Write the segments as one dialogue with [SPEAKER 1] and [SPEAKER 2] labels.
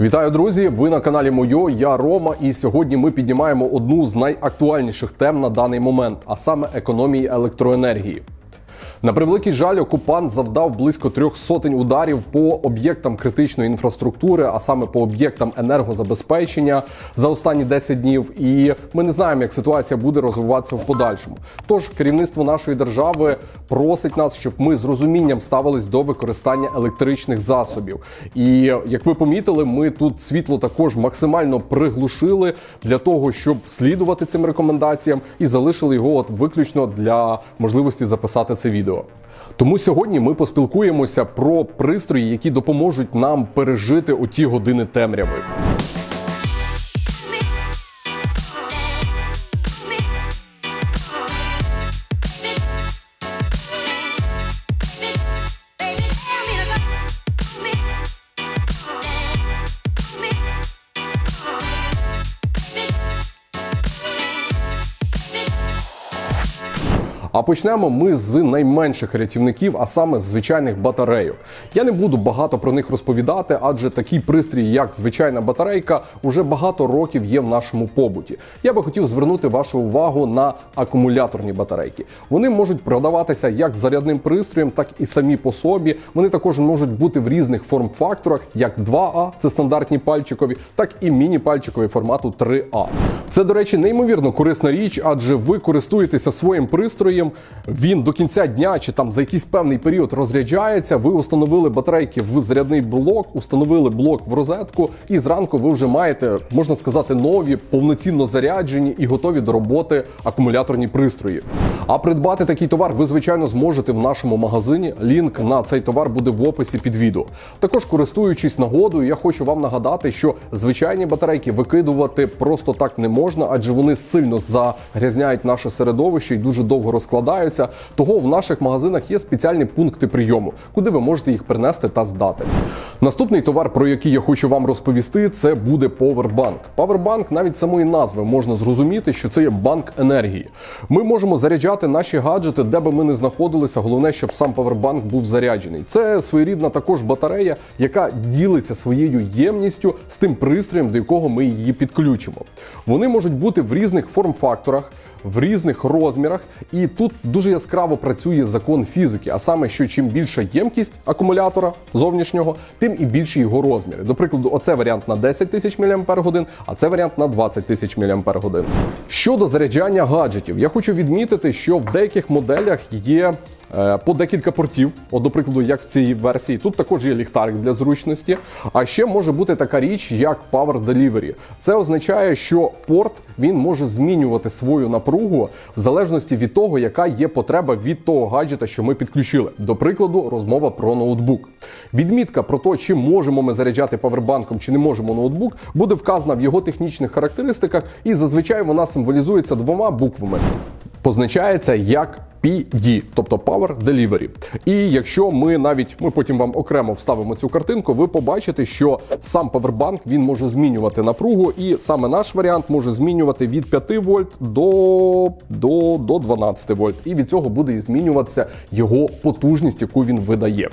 [SPEAKER 1] Вітаю, друзі! Ви на каналі Мойо. Я Рома, і сьогодні ми піднімаємо одну з найактуальніших тем на даний момент, а саме економії електроенергії. На превеликий жаль, окупант завдав близько трьох сотень ударів по об'єктам критичної інфраструктури, а саме по об'єктам енергозабезпечення за останні 10 днів. І ми не знаємо, як ситуація буде розвиватися в подальшому. Тож керівництво нашої держави просить нас, щоб ми з розумінням ставились до використання електричних засобів. І як ви помітили, ми тут світло також максимально приглушили для того, щоб слідувати цим рекомендаціям, і залишили його от виключно для можливості записати це відео. Тому сьогодні ми поспілкуємося про пристрої, які допоможуть нам пережити оті години темряви. А почнемо ми з найменших рятівників, а саме з звичайних батарейок. Я не буду багато про них розповідати, адже такий пристрій, як звичайна батарейка, уже багато років є в нашому побуті. Я би хотів звернути вашу увагу на акумуляторні батарейки. Вони можуть продаватися як зарядним пристроєм, так і самі по собі. Вони також можуть бути в різних форм-факторах, як 2А, це стандартні пальчикові, так і міні-пальчикові формату 3А. Це, до речі, неймовірно корисна річ, адже ви користуєтеся своїм пристроєм. Він до кінця дня чи там за якийсь певний період розряджається. Ви установили батарейки в зарядний блок, установили блок в розетку, і зранку ви вже маєте, можна сказати, нові, повноцінно заряджені і готові до роботи акумуляторні пристрої. А придбати такий товар ви, звичайно, зможете в нашому магазині. Лінк на цей товар буде в описі під відео. Також користуючись нагодою, я хочу вам нагадати, що звичайні батарейки викидувати просто так не можна, адже вони сильно загрязняють наше середовище і дуже довго розкладаються. Того в наших магазинах є спеціальні пункти прийому, куди ви можете їх принести та здати. Наступний товар, про який я хочу вам розповісти, це буде Powerbank. Powerbank, навіть самої назви можна зрозуміти, що це є банк енергії. Ми можемо заряджати наші гаджети, де би ми не знаходилися. Головне, щоб сам Powerbank був заряджений. Це своєрідна також батарея, яка ділиться своєю ємністю з тим пристроєм, до якого ми її підключимо. Вони можуть бути в різних форм-факторах. В різних розмірах, і тут дуже яскраво працює закон фізики, а саме, що чим більша ємкість акумулятора зовнішнього, тим і більші його розміри. До прикладу, оце варіант на 10 тисяч мАч, а це варіант на 20 тисяч мАч. Щодо заряджання гаджетів, я хочу відмітити, що в деяких моделях є по декілька портів. От, до прикладу, як в цій версії, тут також є ліхтарик для зручності. А ще може бути така річ, як Power Delivery. Це означає, що порт він може змінювати свою напругу в залежності від того, яка є потреба від того гаджета, що ми підключили. До прикладу, розмова про ноутбук. Відмітка про те, чи можемо ми заряджати павербанком, чи не можемо ноутбук, буде вказана в його технічних характеристиках, і зазвичай вона символізується двома буквами. Позначається як PD, тобто Power Delivery. І якщо ми навіть ми потім вам окремо вставимо цю картинку, ви побачите, що сам Powerbank він може змінювати напругу, і саме наш варіант може змінювати від 5 вольт до, до, до 12 вольт. І від цього буде змінюватися його потужність, яку він видає.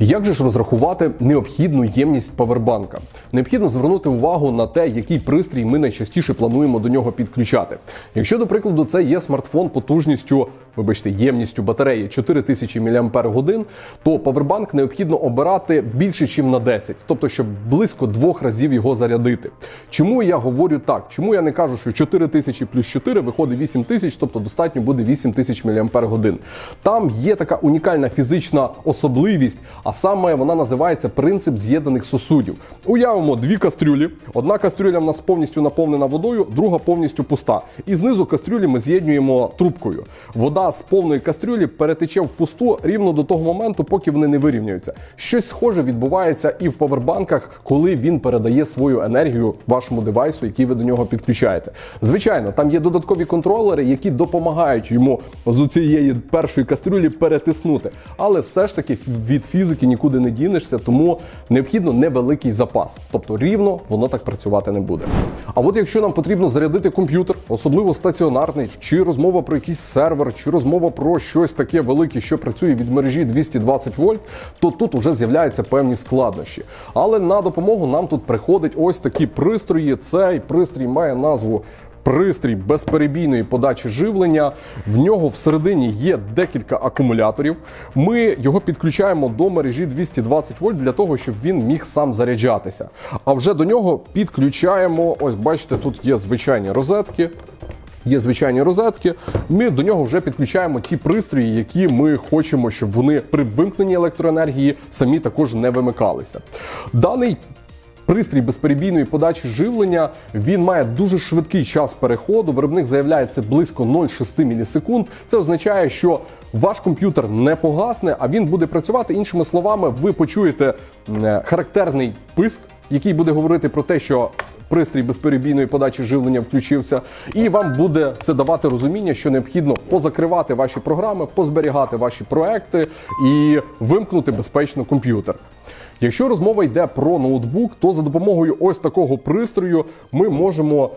[SPEAKER 1] Як же ж розрахувати необхідну ємність павербанка? Необхідно звернути увагу на те, який пристрій ми найчастіше плануємо до нього підключати. Якщо, до прикладу, це є смартфон потужністю, вибачте, ємністю батареї 4000 мАч, то павербанк необхідно обирати більше, ніж на 10, тобто щоб близько двох разів його зарядити. Чому я говорю так? Чому я не кажу, що 4000 плюс 4 виходить 8000, тобто достатньо буде 8000 мАч. Там є така унікальна фізична особливість а саме вона називається принцип з'єднаних сосудів. Уявимо дві кастрюлі. Одна кастрюля в нас повністю наповнена водою, друга повністю пуста. І знизу кастрюлі ми з'єднуємо трубкою. Вода з повної кастрюлі перетече в пусту рівно до того моменту, поки вони не вирівнюються. Щось схоже відбувається і в павербанках, коли він передає свою енергію вашому девайсу, який ви до нього підключаєте. Звичайно, там є додаткові контролери, які допомагають йому з цієї першої кастрюлі перетиснути. Але все ж таки від фізики нікуди не дінешся, тому необхідно невеликий запас. Тобто рівно воно так працювати не буде. А от якщо нам потрібно зарядити комп'ютер, особливо стаціонарний, чи розмова про якийсь сервер, чи розмова про щось таке велике, що працює від мережі 220 вольт, то тут вже з'являються певні складнощі. Але на допомогу нам тут приходить ось такі пристрої. Цей пристрій має назву. Пристрій безперебійної подачі живлення. В нього всередині є декілька акумуляторів. Ми його підключаємо до мережі 220 вольт для того, щоб він міг сам заряджатися. А вже до нього підключаємо. Ось бачите, тут є звичайні розетки. Є звичайні розетки. Ми до нього вже підключаємо ті пристрої, які ми хочемо, щоб вони при вимкненні електроенергії самі також не вимикалися. Даний Пристрій безперебійної подачі живлення він має дуже швидкий час переходу. Виробник заявляє це близько 0,6 мілісекунд. Це означає, що ваш комп'ютер не погасне, а він буде працювати. Іншими словами, ви почуєте е, характерний писк, який буде говорити про те, що пристрій безперебійної подачі живлення включився, і вам буде це давати розуміння, що необхідно позакривати ваші програми, позберігати ваші проекти і вимкнути безпечно комп'ютер. Якщо розмова йде про ноутбук, то за допомогою ось такого пристрою ми можемо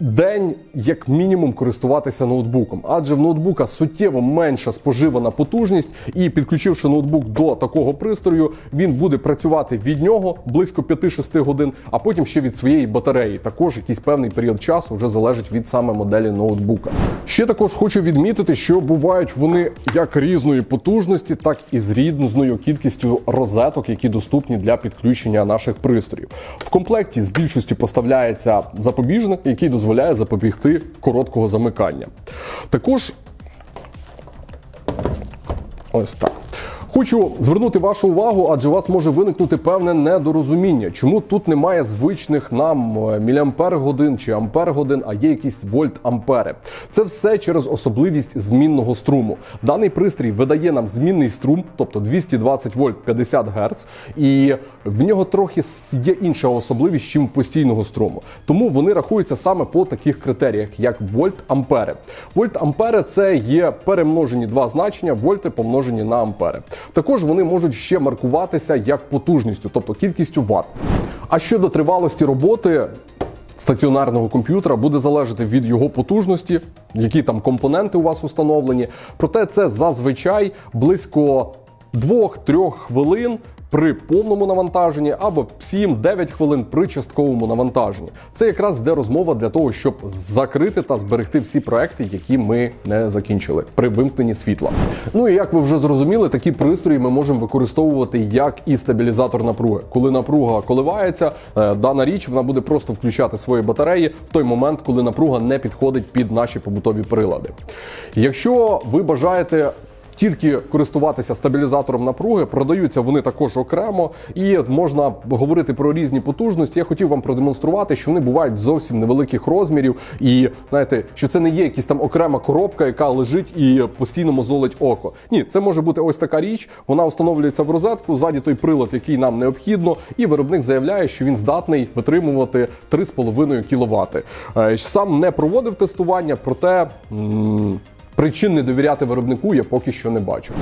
[SPEAKER 1] день як мінімум користуватися ноутбуком, адже в ноутбука суттєво менша споживана потужність, і підключивши ноутбук до такого пристрою, він буде працювати від нього близько 5-6 годин, а потім ще від своєї батареї. Також якийсь певний період часу вже залежить від саме моделі ноутбука. Ще також хочу відмітити, що бувають вони як різної потужності, так і з різною кількістю розеток, які доступні для підключення наших пристроїв. В комплекті з більшістю поставляється запобіжник, який дозволяє запобігти короткого замикання. Також ось так. Хочу звернути вашу увагу, адже у вас може виникнути певне недорозуміння, чому тут немає звичних нам е, міліампер годин чи ампер годин, а є якісь вольт ампери. Це все через особливість змінного струму. Даний пристрій видає нам змінний струм, тобто 220 вольт 50 Гц, і в нього трохи є інша особливість, чим постійного струму. Тому вони рахуються саме по таких критеріях, як вольт ампери. Вольт ампери це є перемножені два значення, вольти помножені на ампери. Також вони можуть ще маркуватися як потужністю, тобто кількістю ват. А щодо тривалості роботи. Стаціонарного комп'ютера буде залежати від його потужності, які там компоненти у вас установлені. Проте це зазвичай близько 2-3 хвилин при повному навантаженні або 7-9 хвилин при частковому навантаженні. Це якраз де розмова для того, щоб закрити та зберегти всі проекти, які ми не закінчили при вимкненні світла. Ну і як ви вже зрозуміли, такі пристрої ми можемо використовувати як і стабілізатор напруги. Коли напруга коливається, е, дана річ вона буде просто включати свої батареї в той момент, коли напруга не підходить під наші побутові прилади. Якщо ви бажаєте тільки користуватися стабілізатором напруги, продаються вони також окремо, і можна говорити про різні потужності. Я хотів вам продемонструвати, що вони бувають зовсім невеликих розмірів, і знаєте, що це не є якась там окрема коробка, яка лежить і постійно мозолить око. Ні, це може бути ось така річ. Вона встановлюється в розетку, ззаді той прилад, який нам необхідно, і виробник заявляє, що він здатний витримувати 3,5 кВт. Е, Сам не проводив тестування, проте. Причин не довіряти виробнику я поки що не бачу.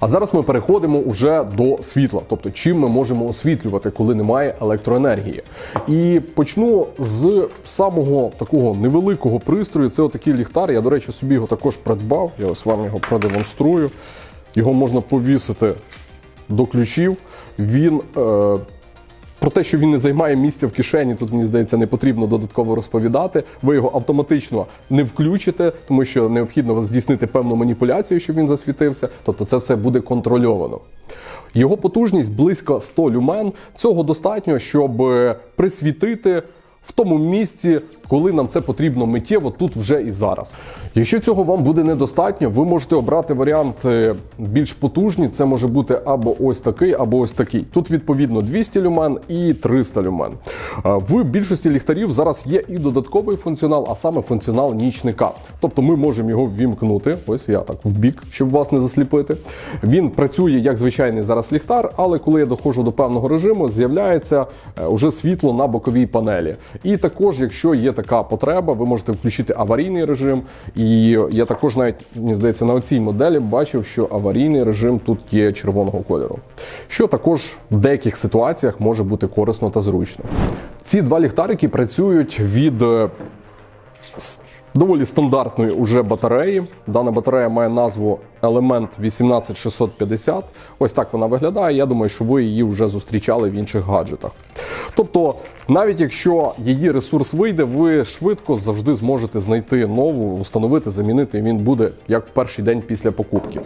[SPEAKER 1] А зараз ми переходимо уже до світла, тобто чим ми можемо освітлювати, коли немає електроенергії. І почну з самого такого невеликого пристрою. Це отакий ліхтар. Я, до речі, собі його також придбав. Я ось вам його продемонструю. Його можна повісити до ключів. Він е, про те, що він не займає місця в кишені, тут мені здається, не потрібно додатково розповідати. Ви його автоматично не включите, тому що необхідно здійснити певну маніпуляцію, щоб він засвітився. Тобто це все буде контрольовано. Його потужність близько 100 люмен. Цього достатньо, щоб е, присвітити в тому місці, коли нам це потрібно миттєво, тут вже і зараз. Якщо цього вам буде недостатньо, ви можете обрати варіант е, більш потужний. Це може бути або ось такий, або ось такий. Тут відповідно 200 люмен і 300 люмен. Е, В більшості ліхтарів зараз є і додатковий функціонал, а саме функціонал нічника. Тобто ми можемо його ввімкнути. Ось я так в бік, щоб вас не засліпити. Він працює як звичайний зараз ліхтар, але коли я доходжу до певного режиму, з'являється е, уже світло на боковій панелі. І також, якщо є така потреба, ви можете включити аварійний режим. І я також навіть мені здається на цій моделі бачив, що аварійний режим тут є червоного кольору, що також в деяких ситуаціях може бути корисно та зручно. Ці два ліхтарики працюють від доволі стандартної уже батареї. Дана батарея має назву Element 18650. Ось так вона виглядає. Я думаю, що ви її вже зустрічали в інших гаджетах. Тобто, навіть якщо її ресурс вийде, ви швидко завжди зможете знайти нову, установити, замінити, він буде як в перший день після покупки.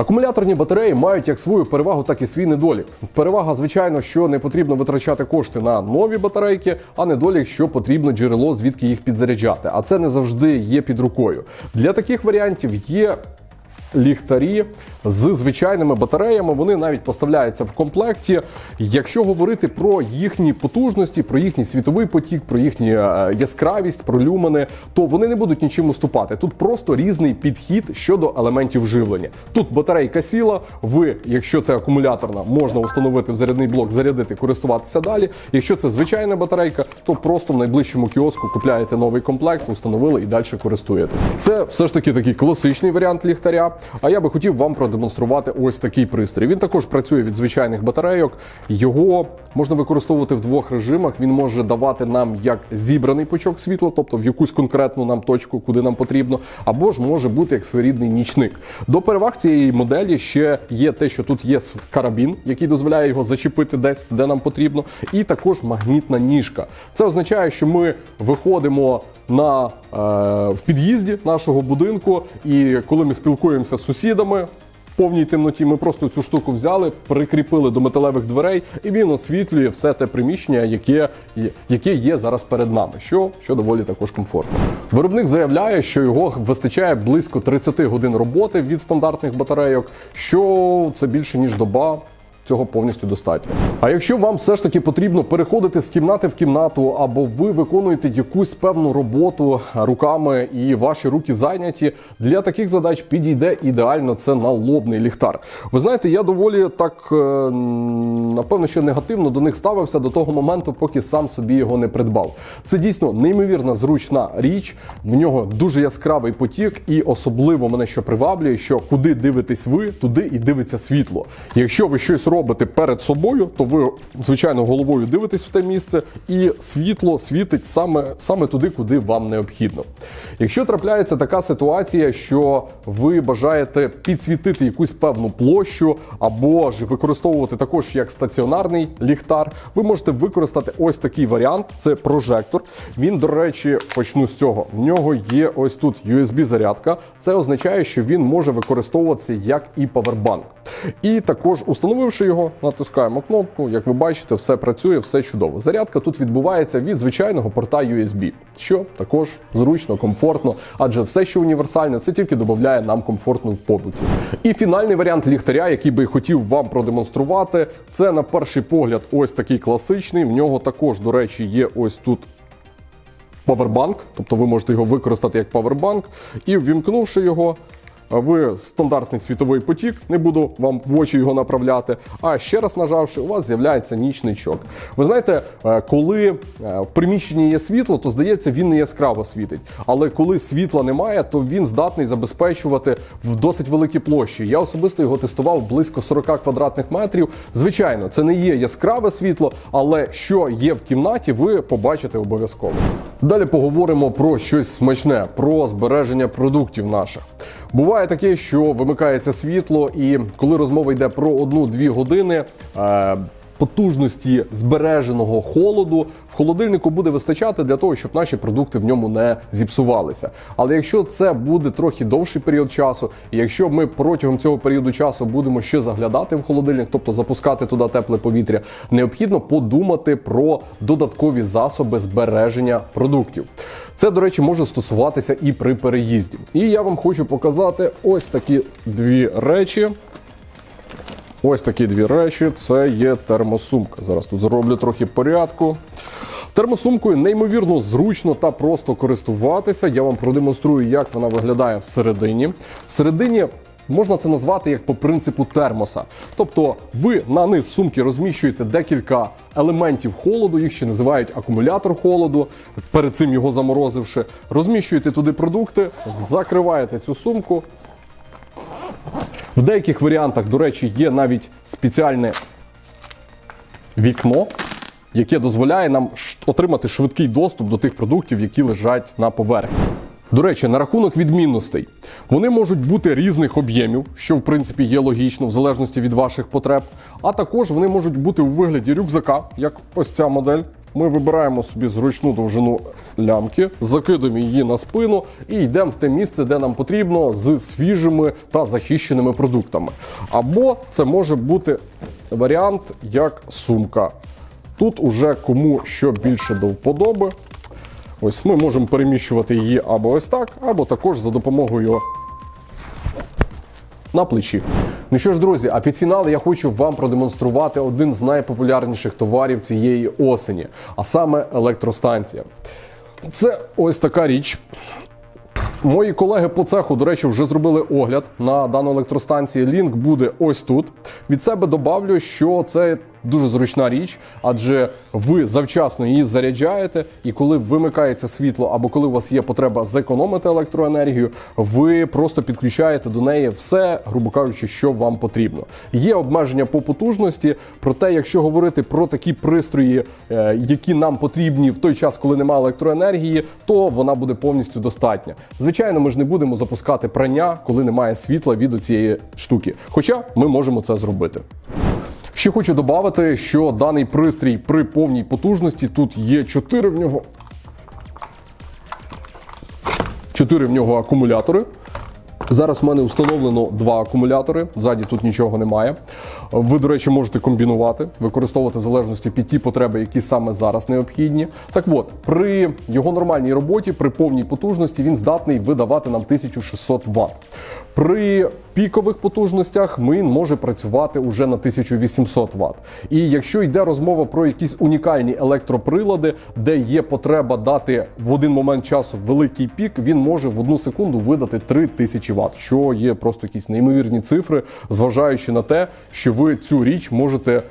[SPEAKER 1] Акумуляторні батареї мають як свою перевагу, так і свій недолік. Перевага, звичайно, що не потрібно витрачати кошти на нові батарейки, а недолік, що потрібно джерело, звідки їх підзаряджати. А це не завжди є під рукою. Для таких варіантів є ліхтарі з звичайними батареями. Вони навіть поставляються в комплекті. Якщо говорити про їхні потужності, про їхній світовий потік, про їхню е, яскравість, про люмени, то вони не будуть нічим уступати. Тут просто різний підхід щодо елементів живлення. Тут батарейка сіла. Ви, якщо це акумуляторна, можна установити в зарядний блок, зарядити, користуватися далі. Якщо це звичайна батарейка, то просто в найближчому кіоску купляєте новий комплект, установили і далі користуєтесь. Це все ж таки такий класичний варіант ліхтаря. А я би хотів вам продемонструвати ось такий пристрій. Він також працює від звичайних батарейок. Його можна використовувати в двох режимах. Він може давати нам як зібраний пучок світла, тобто в якусь конкретну нам точку, куди нам потрібно, або ж може бути як своєрідний нічник. До переваг цієї моделі ще є те, що тут є карабін, який дозволяє його зачепити десь, де нам потрібно, і також магнітна ніжка. Це означає, що ми виходимо на е, в під'їзді нашого будинку, і коли ми спілкуємося з сусідами. в Повній темноті ми просто цю штуку взяли, прикріпили до металевих дверей, і він освітлює все те приміщення, яке, яке є зараз перед нами, що, що доволі також комфортно. Виробник заявляє, що його вистачає близько 30 годин роботи від стандартних батарейок, що це більше ніж доба. Цього повністю достатньо. А якщо вам все ж таки потрібно переходити з кімнати в кімнату, або ви виконуєте якусь певну роботу руками і ваші руки зайняті, для таких задач підійде ідеально це налобний ліхтар. Ви знаєте, я доволі так е, напевно, що негативно до них ставився до того моменту, поки сам собі його не придбав. Це дійсно неймовірна зручна річ. В нього дуже яскравий потік, і особливо мене що приваблює, що куди дивитесь ви, туди і дивиться світло. Якщо ви щось робите перед собою, то ви звичайно головою дивитесь в те місце, і світло світить саме, саме туди, куди вам необхідно. Якщо трапляється така ситуація, що ви бажаєте підсвітити якусь певну площу, або ж використовувати також як стаціонарний ліхтар, ви можете використати ось такий варіант: це прожектор. Він, до речі, почну з цього. В нього є ось тут USB-зарядка. Це означає, що він може використовуватися як і павербанк. І також, установивши його, натискаємо кнопку. Як ви бачите, все працює, все чудово. Зарядка тут відбувається від звичайного порта USB, що також зручно, комфортно, адже все, що універсальне, це тільки додає нам комфортно в побуті. І фінальний варіант ліхтаря, який би хотів вам продемонструвати, це на перший погляд ось такий класичний. В нього також, до речі, є ось тут павербанк, тобто ви можете його використати як павербанк, і ввімкнувши його. Ви стандартний світовий потік, не буду вам в очі його направляти. А ще раз нажавши, у вас з'являється нічничок. Ви знаєте, е, коли е, в приміщенні є світло, то здається, він не яскраво світить. Але коли світла немає, то він здатний забезпечувати в досить великій площі. Я особисто його тестував близько 40 квадратних метрів. Звичайно, це не є яскраве світло, але що є в кімнаті, ви побачите обов'язково. Далі поговоримо про щось смачне, про збереження продуктів наших. Буває таке, що вимикається світло, і коли розмова йде про одну-дві години. Е- Потужності збереженого холоду в холодильнику буде вистачати для того, щоб наші продукти в ньому не зіпсувалися. Але якщо це буде трохи довший період часу, і якщо ми протягом цього періоду часу будемо ще заглядати в холодильник, тобто запускати туди тепле повітря, необхідно подумати про додаткові засоби збереження продуктів. Це, до речі, може стосуватися і при переїзді. І я вам хочу показати ось такі дві речі. Ось такі дві речі. Це є термосумка. Зараз тут зроблю трохи порядку. Термосумкою неймовірно зручно та просто користуватися. Я вам продемонструю, як вона виглядає всередині. Всередині. Можна це назвати як по принципу термоса. Тобто ви на низ сумки розміщуєте декілька елементів холоду, їх ще називають акумулятор холоду, перед цим його заморозивши. Розміщуєте туди продукти, закриваєте цю сумку, в деяких варіантах, до речі, є навіть спеціальне вікно, яке дозволяє нам отримати швидкий доступ до тих продуктів, які лежать на поверхні. До речі, на рахунок відмінностей. Вони можуть бути різних об'ємів, що в принципі є логічно, в залежності від ваших потреб. А також вони можуть бути у вигляді рюкзака, як ось ця модель. Ми вибираємо собі зручну довжину лямки, закидуємо її на спину і йдемо в те місце, де нам потрібно, з свіжими та захищеними продуктами. Або це може бути варіант як сумка. Тут уже кому що більше до вподоби. Ось ми можемо переміщувати її або ось так, або також за допомогою на плечі. Ну що ж, друзі, а під фінал я хочу вам продемонструвати один з найпопулярніших товарів цієї осені, а саме електростанція. Це ось така річ. Мої колеги по цеху, до речі, вже зробили огляд на дану електростанцію. Лінк буде ось тут. Від себе добавлю, що це дуже зручна річ, адже ви завчасно її заряджаєте, і коли вимикається світло або коли у вас є потреба зекономити електроенергію, ви просто підключаєте до неї все, грубо кажучи, що вам потрібно. Є обмеження по потужності, проте, якщо говорити про такі пристрої, е, які нам потрібні в той час, коли немає електроенергії, то вона буде повністю достатня. Звичайно, ми ж не будемо запускати прання, коли немає світла від цієї штуки. Хоча ми можемо це зробити. Ще хочу додати, що даний пристрій при повній потужності тут є 4 в нього. 4 в нього акумулятори. Зараз в мене встановлено два акумулятори. Ззаді тут нічого немає. Ви, до речі, можете комбінувати, використовувати в залежності під ті потреби, які саме зараз необхідні. Так от, при його нормальній роботі, при повній потужності, він здатний видавати нам 1600 Вт. При пікових потужностях він може працювати уже на 1800 Вт. І якщо йде розмова про якісь унікальні електроприлади, де є потреба дати в один момент часу великий пік, він може в одну секунду видати 3000 Вт, що є просто якісь неймовірні цифри, зважаючи на те, що ви цю річ можете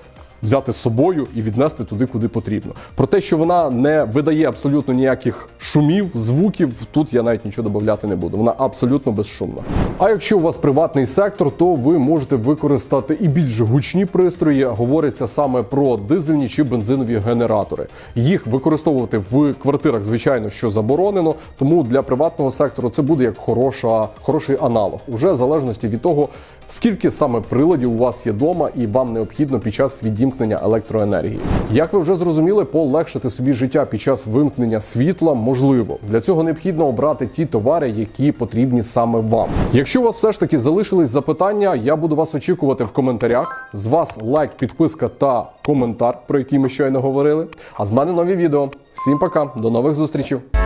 [SPEAKER 1] взяти з собою і віднести туди, куди потрібно. Про те, що вона не видає абсолютно ніяких шумів, звуків, тут я навіть нічого додати не буду. Вона абсолютно безшумна. А якщо у вас приватний сектор, то ви можете використати і більш гучні пристрої. Говориться саме про дизельні чи бензинові генератори. Їх використовувати в квартирах, звичайно, що заборонено. Тому для приватного сектору це буде як хороша, хороший аналог, уже в залежності від того, скільки саме приладів у вас є вдома, і вам необхідно під час відімкнення електроенергії. Як ви вже зрозуміли, полегшити собі життя під час вимкнення світла можливо. Для цього необхідно обрати ті товари, які потрібні саме вам. Якщо у вас все ж таки залишились запитання, я буду вас очікувати в коментарях. З вас лайк, підписка та коментар, про який ми щойно говорили. А з мене нові відео. Всім пока, до нових зустрічей!